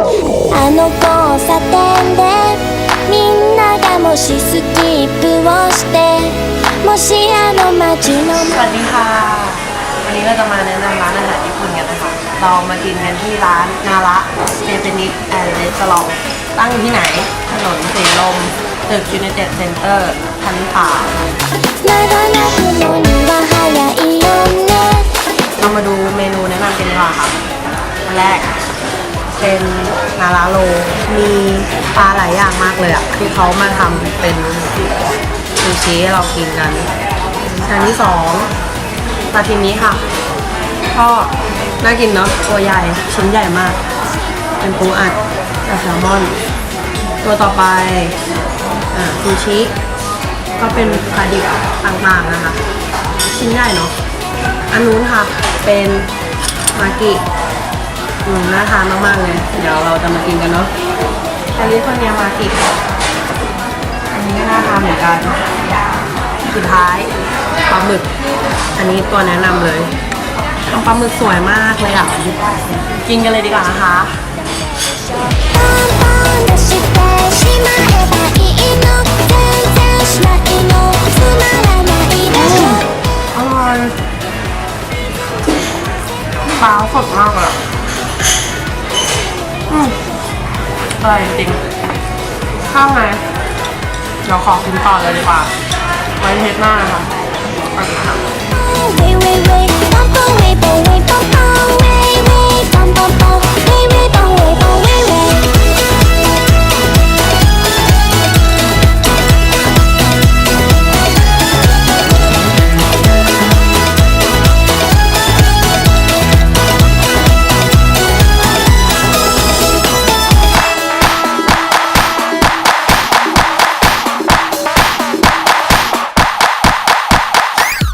あの交差点でみんながもしスキップをしてもしあの街の สวัสดีค่ะ วันนี้เราจะมาแนะนำร้านอาหารญี่ปุ่นกันนะคะ เรามากินกันที่ร้านนาระเจเปนิสแอนด์เรสตอรองตั้งอยู่ที่ไหน ถนนสีลม ตึกยูเนเต็ดเซ็นเตอร์ชั้นสาม 長なくのには早いよね เรามาดูเมนูแนะนำกันดีกว่าค่ะอันแรก เป็นนาราโล มีปลาหลายอย่างมากเลยอะที่เขามาทำเป็นซูชิให้เรากินกันอันที่สองซาชิมิค่ะ ก็น่ากินเนาะตัวใหญ่ชิ้นใหญ่มาก เป็นปูอัดกับแซลมอน ตัวต่อไปอ่าซูชิ ก็เป็นปลาดิบต่างๆนะคะ ชิ้นใหญ่เนาะอันนู้นค่ะ เป็นมากิ อืมน่าทานมากๆเลย เดี๋ยวเราจะมากินกันเนาะแคลิฟอร์เนียมากิอันนี้ก็น่าทานเหมือนกัน สุดท้ายปลาหมึก อันนี้ตัวแนะนำเลยปลาหมึกสวยมากเลยอะ กินกันเลยดีกว่านะคะ อร่อยปลาสดมากอะ อร่อยจริงๆข้าวไงเดี๋ยวขอกินต่อเลยดีกว่า ไว้เทสหน้านะคะไปค่ะ Wait, wait, wait,